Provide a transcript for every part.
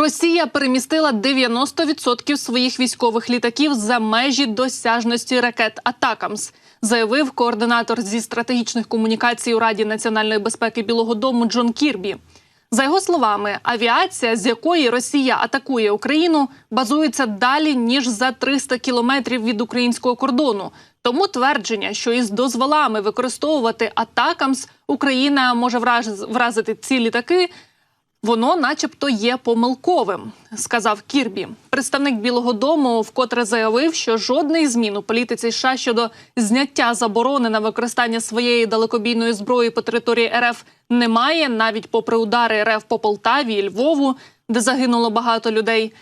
Росія перемістила 90% своїх військових літаків за межі досяжності ракет Атакамс, заявив координатор зі стратегічних комунікацій у Раді національної безпеки Білого Дому Джон Кірбі. За його словами, авіація, з якої Росія атакує Україну, базується далі ніж за 300 кілометрів від українського кордону. Тому твердження, що із дозволами використовувати атакамс Україна може враз- вразити ці літаки, воно, начебто, є помилковим, сказав Кірбі. Представник Білого Дому вкотре заявив, що жодних змін у політиці США щодо зняття заборони на використання своєї далекобійної зброї по території РФ немає, навіть попри удари РФ по Полтаві і Львову, де загинуло багато людей.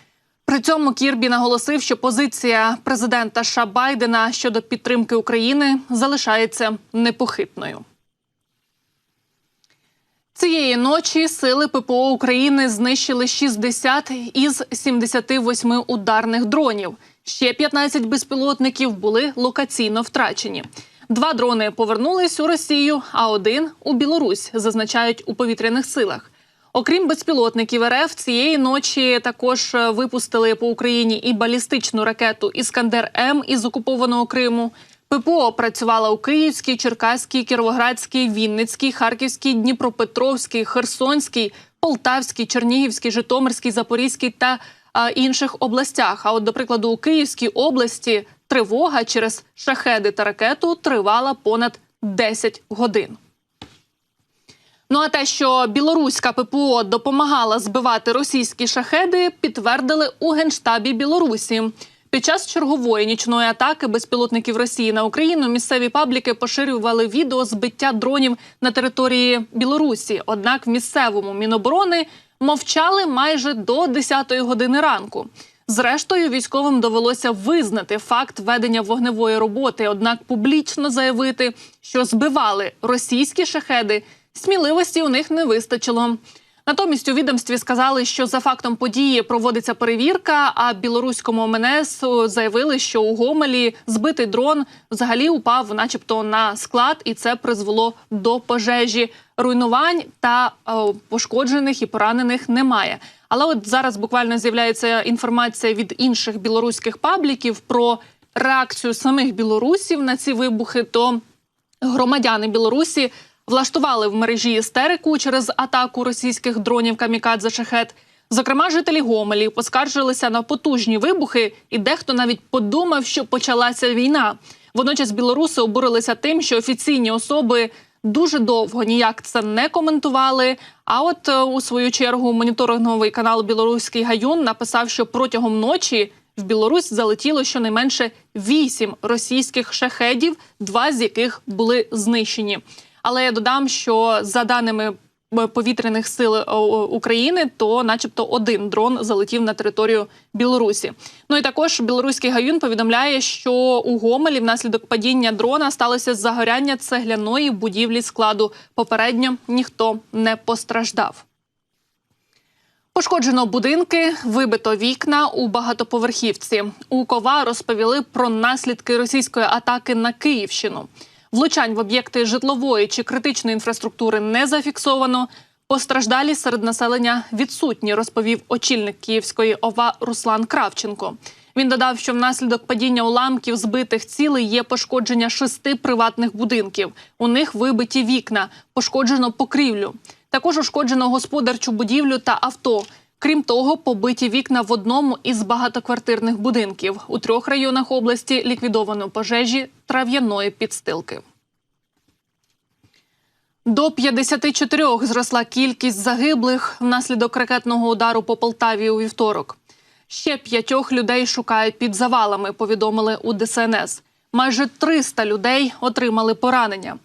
При цьому Кірбі наголосив, що позиція президента США Байдена щодо підтримки України залишається непохитною. Цієї ночі сили ППО України знищили 60 із 78 ударних дронів. Ще 15 безпілотників були локаційно втрачені. Два дрони повернулись у Росію, а один у Білорусь, зазначають у повітряних силах. Окрім безпілотників РФ, цієї ночі також е, випустили по Україні і балістичну ракету Іскандер М із окупованого Криму. ППО працювала у Київській, Черкаській, Кіровоградській, Вінницькій, Харківській, Дніпропетровській, Херсонській, Полтавській, Чернігівській, Житомирській, Запорізькій та а, інших областях. А от, до прикладу, у Київській області тривога через шахеди та ракету тривала понад 10 годин. Ну а те, що білоруська ППО допомагала збивати російські шахеди, підтвердили у генштабі Білорусі. Під час чергової нічної атаки безпілотників Росії на Україну місцеві пабліки поширювали відео збиття дронів на території Білорусі. Однак в місцевому міноборони мовчали майже до 10-ї години ранку. Зрештою, військовим довелося визнати факт ведення вогневої роботи, однак публічно заявити, що збивали російські шахеди, сміливості у них не вистачило. Натомість у відомстві сказали, що за фактом події проводиться перевірка. А білоруському МНС заявили, що у Гомелі збитий дрон взагалі упав, начебто, на склад, і це призвело до пожежі. Руйнувань та е, пошкоджених і поранених немає. Але от зараз буквально з'являється інформація від інших білоруських пабліків про реакцію самих білорусів на ці вибухи. То громадяни Білорусі влаштували в мережі істерику через атаку російських дронів камікадзе шахет. Зокрема, жителі Гомелі поскаржилися на потужні вибухи, і дехто навіть подумав, що почалася війна. Водночас білоруси обурилися тим, що офіційні особи дуже довго ніяк це не коментували. А от е, у свою чергу моніторинговий канал Білоруський Гаюн написав, що протягом ночі в Білорусь залетіло щонайменше вісім російських шахедів, два з яких були знищені. Але я додам, що за даними е, повітряних сил е, України, то, начебто, один дрон залетів на територію Білорусі. Ну і також білоруський гаюн повідомляє, що у Гомелі внаслідок падіння дрона сталося загоряння цегляної будівлі складу. Попередньо ніхто не постраждав. Пошкоджено будинки, вибито вікна у багатоповерхівці. У Кова розповіли про наслідки російської атаки на Київщину. Влучань в об'єкти житлової чи критичної інфраструктури не зафіксовано. Постраждалі серед населення відсутні, розповів очільник Київської ОВА Руслан Кравченко. Він додав, що внаслідок падіння уламків збитих цілей є пошкодження шести приватних будинків. У них вибиті вікна, пошкоджено покрівлю. Також ушкоджено господарчу будівлю та авто. Крім того, побиті вікна в одному із багатоквартирних будинків. У трьох районах області ліквідовано пожежі трав'яної підстилки. До 54 зросла кількість загиблих внаслідок ракетного удару по Полтаві у вівторок. Ще п'ятьох людей шукають під завалами. Повідомили у ДСНС. Майже 300 людей отримали поранення.